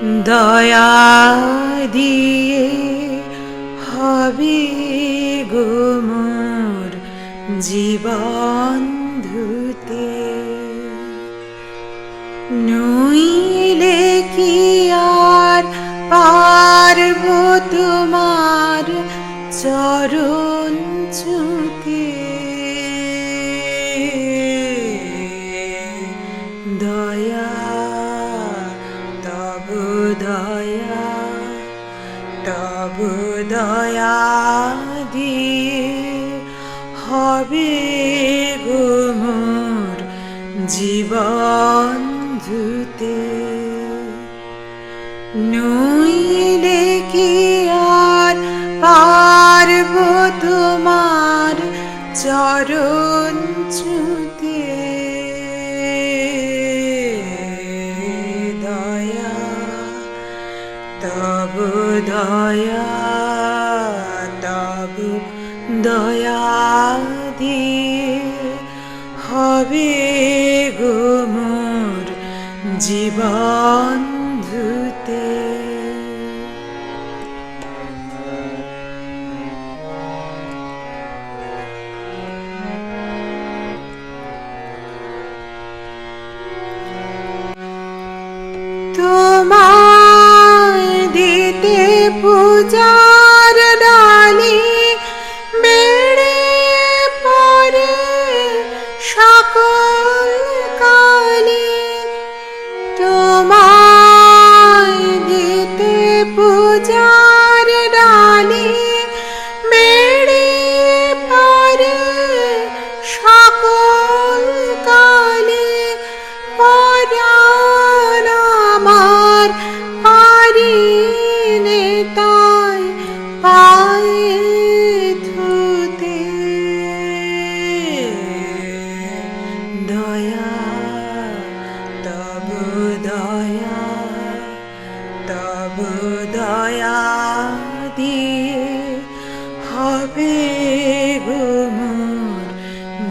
দয়া দিয়ে হবে গো মোর জীবন ধুতে। নইলে কি আর পারব তোমার চরণ চুকে দয়া দয়া, তব দয়া দিয়ে হবে গো জীবন ধুতে। নইলে কি আর পারব তোমার চরণ ছুতে দয়া দয়া দিয়ে হবে গো মোর জীবন ধুতে। তোমায় দিতে পূজার ডালি বেড়ে পরে সকল কালি। তোমায় দিতে পূজার দয়া দিয়ে হবে গো মোর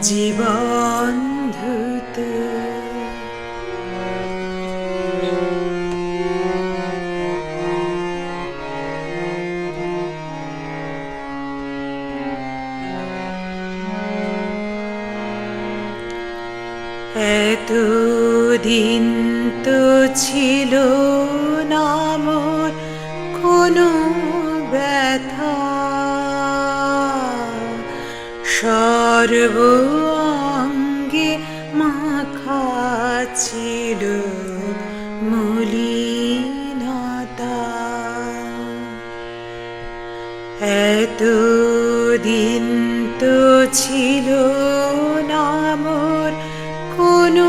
জীবন ধুতে। এতদিন তো ছিল না মোর কোনো ব্যথা। সর্ব অঙ্গে মাখা ছিল মলিনতা। এতদিন তো ছিল না মোর কোনো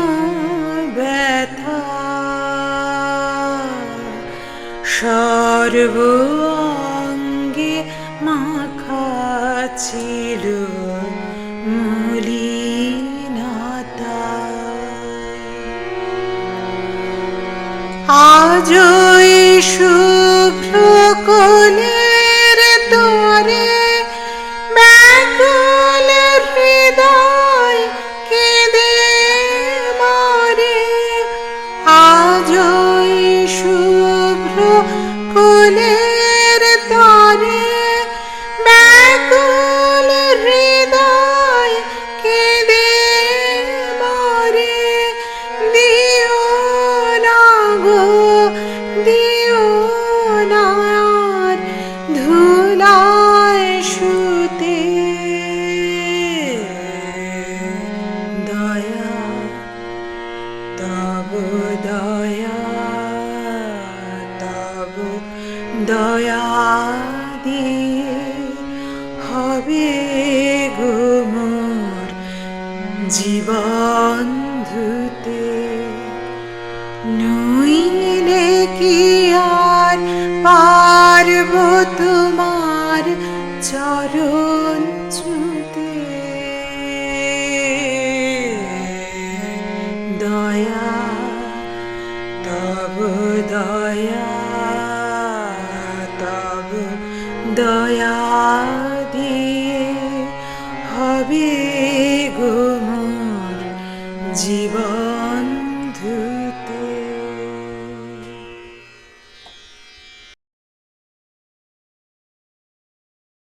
সর্ব অঙ্গে মাখা ছিল মলিনতা। আজই কোলের তরে ব্যাকুল হৃদয় কেঁদে মরে। দিও না গো, দিও না ধুলায় শুতে। দয়া, তব দয়া, তব দয়া দিয়ে হবে গো মোর জীবন ধুতে। নইলে কি আর পারব তোমার চরণ ছুতে দয়া দিয়ে হবে গো মোর জীবন ধু